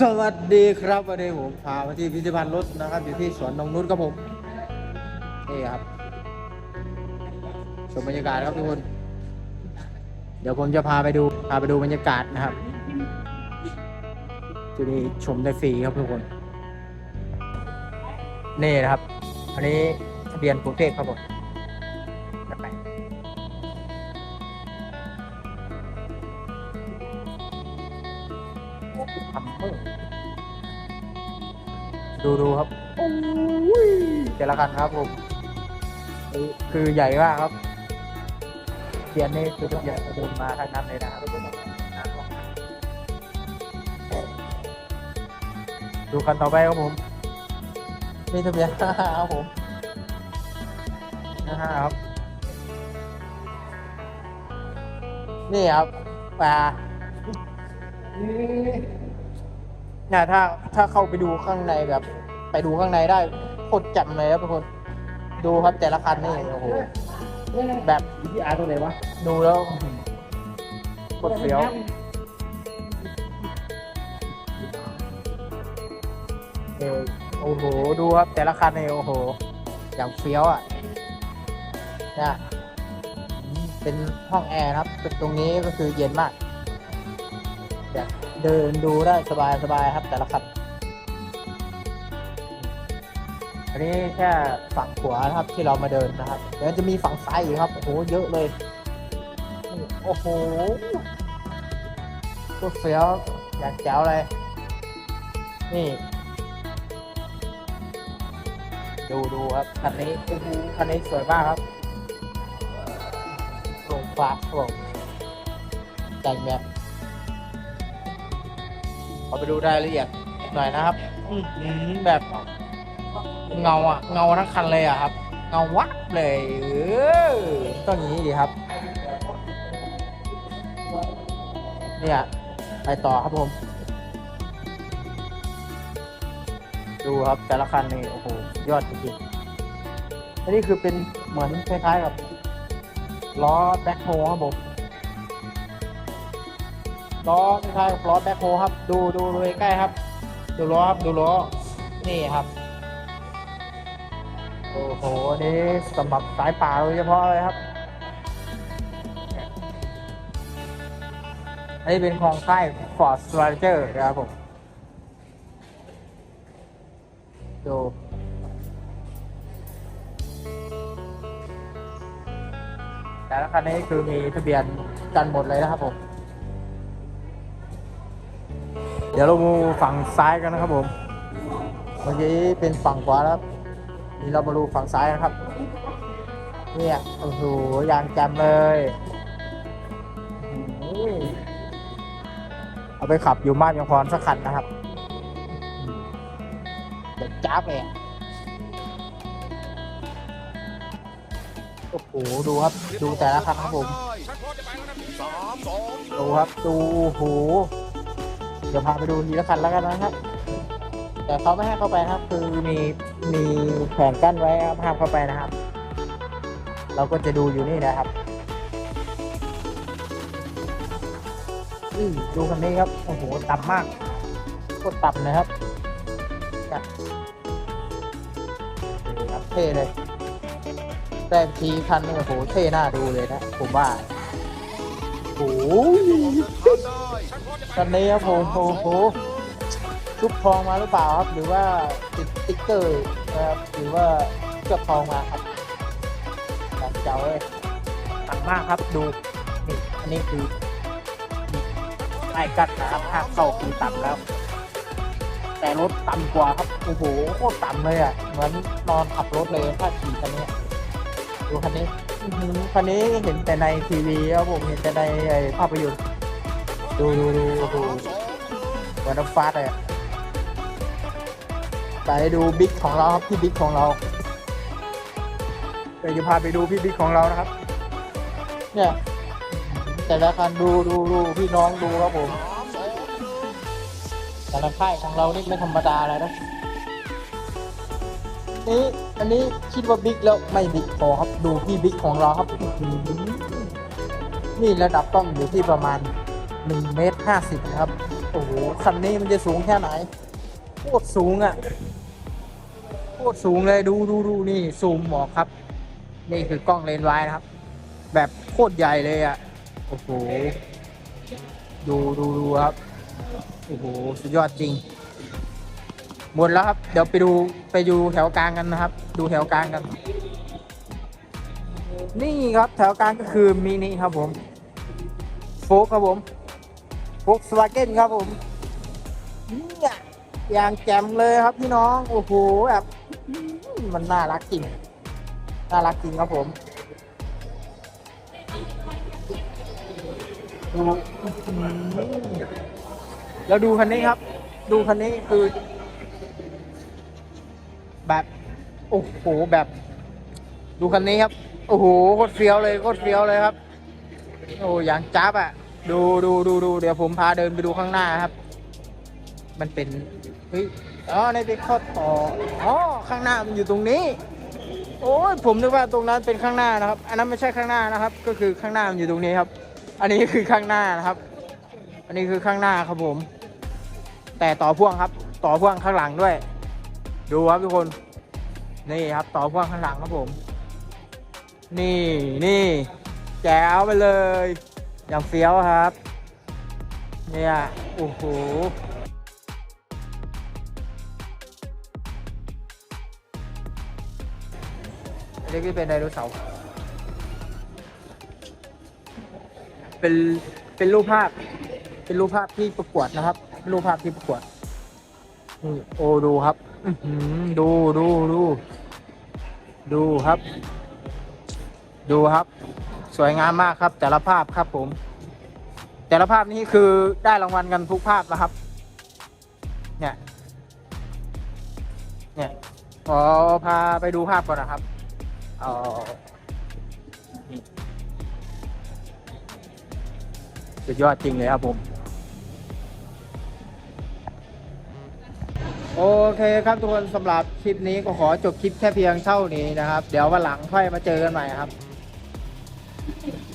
สวัสดีครับวันนี้ผมพามาที่พิพิธภัณฑ์รถนะครับ อยู่ที่สวนนงนุชครับผมนี่ครับชมบรรยากาศครับทุกคน เดี๋ยวผมจะพาไปดูพาไปดูบรรยากาศนะครับที่นี่ชมได้ฟรีครับทุกคน นี่นะครับ อันนี้ทะเบียนกรุงเทพครับผม ทำเพิ่มดูดูครับโอ้ยแต่ละคันครับผมนี่คือใหญ่มากครับเทียนนี่คือใหญ่เดินมาทางนั้นเลยนะครับดูคันต่อไปครับผมนี่ทะเบียนครับผมนะฮะครับ นี่ครับปลา เนี่ยถ้าถ้าเข้าไปดูข้างในแบบ ไปดูข้างในได้โคตรจัดเลยครับทุกคน ดูครับแต่ละคันนี่โอ้โหแบบพี่อาร์ตตัวไหนวะดูแล้วอื้อหือโคตรเฟี้ยวเออโอ้โห ดูครับ แต่ละคันนี่โอ้โห อย่างเฟี้ยวอะเนี่ยอืมเป็นห้องแอร์ครับ เป็นตรงนี้ก็คือเย็นมาก อยากเดินดูได้สบายสบายครับ แต่ละคันอันนี้แค่ฝั่งขวานะครับที่เรามาเดินนะครับเดี๋ยวจะมีฝั่งซ้ายอีกครับโอ้โหเยอะเลยโอ้โหตัวเฟี้ยวอยากแจ๋วเลยนี่ ดูดูครับคันนี้โอ้โหคันนี้สวยมากครับโปร่งฟ้าโปร่งแต่งแบบ เอาไปดูรายละเอียดหน่อยนะครับ อื้อหือแบบเงาอะเงาทั้งคันเลยอะครับ เงาวับเลยเออต้องอย่างนี้ดีครับ เนี่ยไปต่อครับผม ดูครับแต่ละคันนี่โอ้โหยอดจริงๆอันนี้คือเป็นเหมือนคล้ายๆกับล้อแบ็คโฮครับผม ล้อคล้ายๆกับล้อแบ็คโฮครับ ดูดูดูใกล้ครับ ดูล้อครับดูล้อนี่ครับ โอ้โหนี่สำหรับสายป่าโดยเฉพาะเลยครับอันนี้เป็นของค่าย Ford Ranger นะครับผมดูแต่ละคันนี้คือมีทะเบียนกันหมดเลยนะครับผม ดี๋ยวเรามาฝั่งซ้ายกันนะครับผม เมื่อกี้เป็นฝั่งขวาแล้วครับนี่เรามาดูฝั่งซ้ายนะครับ เนี่ยโอ้โหยางแจมเลยโอ้โหเอาไปขับอยู่มาดยังพรสักคันนะครับเด็กจ้าบเลยอะโอ้โหดูครับ ดูแต่ละคันครับผมสามสองดูครับ ดูโอ้โห เดี๋ยวพาไปดูทีละคันแล้วกันนะครับ แต่เขาไม่ให้เข้าไปนะครับ คือมีมีแผงกั้นไว้ครับห้ามเข้าไปนะครับ เราก็จะดูอยู่นี่นะครับอืดูคันนี้ครับ โอ้โห ต่ำมากโคตรต่ำเลยครับเนี่ยนี่ครับเท่เลยแต่ทีคันนี้โอ้โห เท่น่าดูเลยนะ ผมว่าโอ้โห คันนี้ครับผมโอ้โหชุบทองมาหรือเปล่าครับ หรือว่าติดติ๊กเกอร์นะครับหรือว่าเคลือบทองมาครับแบบเจ้าเลยต่ำมากครับดูนี่อันนี้คือไอ้กัดนะครับห้ามเข้าคือต่ำแล้ว แต่รถต่ำกว่าครับโอ้โหโคตรต่ำเลยอะเหมือนนอนขับรถเลยถ้าขี่คันนี้ดูคันนี้คันนี้เห็นแต่ในทีวีครับผมเห็นแต่ในภาพยนตร์ ดูดูดูดูเหมือนน้ำฟาดเลยไปดูบิ๊กของเราครับพี่บิ๊กของเราเดี๋ยวจะพาไปดูพี่บิ๊กของเรานะครับ เนี่ยแต่ละคันดูดูดูพี่น้องดูครับผมแต่ละค่ายของเรานี่ไม่ธรรมดาเลยนะนี่อันนี้คิดว่าบิ๊กแล้วไม่บิ๊กพอครับดูพี่บิ๊กของเราครับนี่ระดับต้องอยู่ที่ประมาณ หนึ่งเมตรห้าสิบนะครับ โอ้โห คันนี้มันจะสูงแค่ไหน โคตรสูงอะ โคตรสูงเลยดูดูดูนี่ซูมหมอกครับ นี่คือกล้องเลนส์ไวด์นะครับ แบบโคตรใหญ่เลยอะ โอ้โห ดูดูดูครับ โอ้โห สุดยอดจริง หมดแล้วครับ เดี๋ยวไปดูไปดูแถวกลางกันนะครับ ดูแถวกลางกัน นี่ครับแถวกลางก็คือมินิครับผมโฟกครับผม โฟกสวาเก้นครับผมเนี่ยอย่างแจ่มเลยครับพี่น้อง โอ้โหแบบมันน่ารักจริง น่ารักจริงครับผมดูแล้วดูคันนี้ครับ ดูคันนี้คือ แบบ โอ้โหแบบ ดูคันนี้ครับ โอ้โหโคตรเฟี้ยวเลยโคตรเฟี้ยวเลยครับ โอ้อย่างจับอะ ดูดูดูดูเดี๋ยวผมพาเดินไปดูข้างหน้าครับ มันเป็นเฮ้ยอ๋อในเป็นข้อต่ออ๋อข้างหน้ามันอยู่ตรงนี้ โอ้ยผมนึกว่าตรงนั้นเป็นข้างหน้านะครับ อันนั้นไม่ใช่ข้างหน้านะครับ ก็คือข้างหน้ามันอยู่ตรงนี้ครับ อันนี้คือข้างหน้านะครับ อันนี้คือข้างหน้าครับผม แต่ต่อพ่วงครับ ต่อพ่วงข้างหลังด้วย ดูครับทุกคนนี่ครับ ต่อพ่วงข้างหลังครับผม นี่นี่แจ๋วไปเลย อย่างเฟี้ยวครับ เนี่ยโอ้โหอันนี้ก็เป็นไดโนเสาร์เป็นเป็นรูปภาพ เป็นรูปภาพที่ประกวดนะครับ รูปภาพที่ประกวดนี่โอ้ดูครับดูดูดู ดูครับ ดูครับ สวยงามมากครับ แต่ละภาพครับผม แต่ละภาพนี้คือได้รางวัลกันทุกภาพนะครับ เนี่ย เนี่ยขอพาไปดูภาพก่อนนะครับอานี่สุดยอดจริงเลยครับผม โอเคครับทุกคนสำหรับคลิปนี้ก็ขอจบคลิปแค่เพียงเท่านี้นะครับ เดี๋ยววันหลังค่อยมาเจอกันใหม่ครับ Thank you.